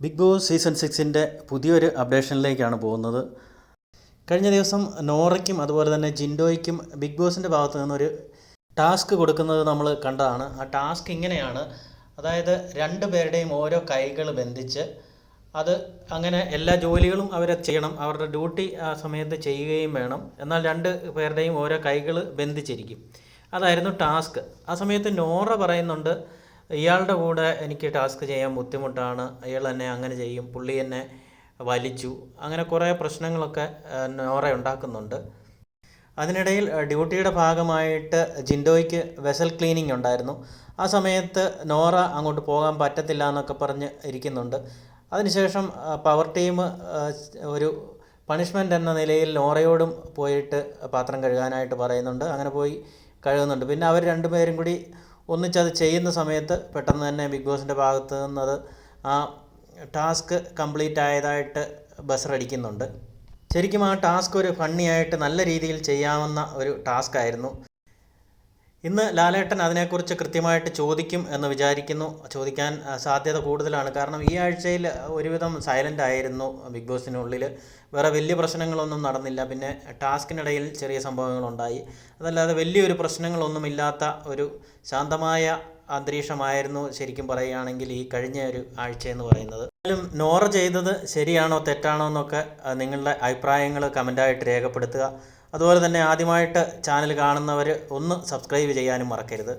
Big boss season സിക്സിന്റെ പുതിയൊരു അപ്ഡേഷനിലേക്കാണ് പോകുന്നത്. കഴിഞ്ഞ ദിവസം നോറയ്ക്കും അതുപോലെ തന്നെ ജിൻഡോയ്ക്കും ബിഗ് ബോസിന്റെ ഭാഗത്ത് നിന്നൊരു ടാസ്ക് കൊടുക്കുന്നത് നമ്മൾ കണ്ടതാണ്. ആ ടാസ്ക് ഇങ്ങനെയാണ്. അതായത് രണ്ട് പേരുടെയും ഓരോ കൈകൾ ബന്ധിച്ച് അത് അങ്ങനെ എല്ലാ ജോലികളും അവരെ ചെയ്യണം. അവരുടെ ഡ്യൂട്ടി ആ സമയത്ത് ചെയ്യുകയും വേണം. എന്നാൽ രണ്ട് പേരുടെയും ഓരോ കൈകൾ ബന്ധിച്ചിരിക്കും. അതായിരുന്നു ടാസ്ക്. ആ സമയത്ത് നോറ പറയുന്നുണ്ട് ഇയാളുടെ കൂടെ എനിക്ക് ടാസ്ക് ചെയ്യാൻ ബുദ്ധിമുട്ടാണ്. അയാൾ എന്നെ അങ്ങനെ ചെയ്യും. പുള്ളി എന്നെ വലിച്ചു. അങ്ങനെ കുറേ പ്രശ്നങ്ങളൊക്കെ നോറ ഉണ്ടാക്കുന്നുണ്ട്. അതിനിടയിൽ ഡ്യൂട്ടിയുടെ ഭാഗമായിട്ട് ജിൻഡോയ്ക്ക് വെസൽ ക്ലീനിങ് ഉണ്ടായിരുന്നു. ആ സമയത്ത് നോറ അങ്ങോട്ട് പോകാൻ പറ്റത്തില്ല എന്നൊക്കെ പറഞ്ഞ് ഇരിക്കുന്നുണ്ട്. അതിനുശേഷം പവർ ടീം ഒരു പണിഷ്മെന്റ് എന്ന നിലയിൽ നോറയോടും പോയിട്ട് പാത്രം കഴുകാനായിട്ട് പറയുന്നുണ്ട്. അങ്ങനെ പോയി കഴുകുന്നുണ്ട്. പിന്നെ അവർ രണ്ടുപേരും കൂടി ഒന്നിച്ചത് ചെയ്യുന്ന സമയത്ത് പെട്ടെന്ന് തന്നെ ബിഗ് ബോസിന്റെ ഭാഗത്ത് നിന്നത് ആ ടാസ്ക് കംപ്ലീറ്റ് ആയതായിട്ട് ബസറടിക്കുന്നുണ്ട് ശരിക്കും ആ ടാസ്ക് ഒരു ഫണ്ണിയായിട്ട് നല്ല രീതിയിൽ ചെയ്യാവുന്ന ഒരു ടാസ്ക് ആയിരുന്നു. ഇന്ന് ലാലേട്ടൻ അതിനെക്കുറിച്ച് കൃത്യമായിട്ട് ചോദിക്കും എന്ന് വിചാരിക്കുന്നു. ചോദിക്കാൻ സാധ്യത കൂടുതലാണ്. കാരണം ഈ ആഴ്ചയിൽ ഒരുവിധം സൈലന്റ് ആയിരുന്നു ബിഗ് ബോസിനുള്ളിൽ വേറെ വലിയ പ്രശ്നങ്ങളൊന്നും നടന്നില്ല. പിന്നെ ടാസ്കിനിടയിൽ ചെറിയ സംഭവങ്ങളുണ്ടായി. അതല്ലാതെ വലിയൊരു പ്രശ്നങ്ങളൊന്നുമില്ലാത്ത ഒരു ശാന്തമായ അന്തരീക്ഷമായിരുന്നു ശരിക്കും പറയുകയാണെങ്കിൽ ഈ കഴിഞ്ഞ ഒരു ആഴ്ച എന്ന് പറയുന്നത്. എന്നാലും നോറ ചെയ്തത് ശരിയാണോ തെറ്റാണോ എന്നൊക്കെ നിങ്ങളുടെ അഭിപ്രായങ്ങൾ കമന്റായിട്ട് രേഖപ്പെടുത്തുക. അതുപോലെ തന്നെ ആദ്യമായിട്ട് ചാനൽ കാണുന്നവർ ഒന്ന് സബ്സ്ക്രൈബ് ചെയ്യാനും മറക്കരുത്.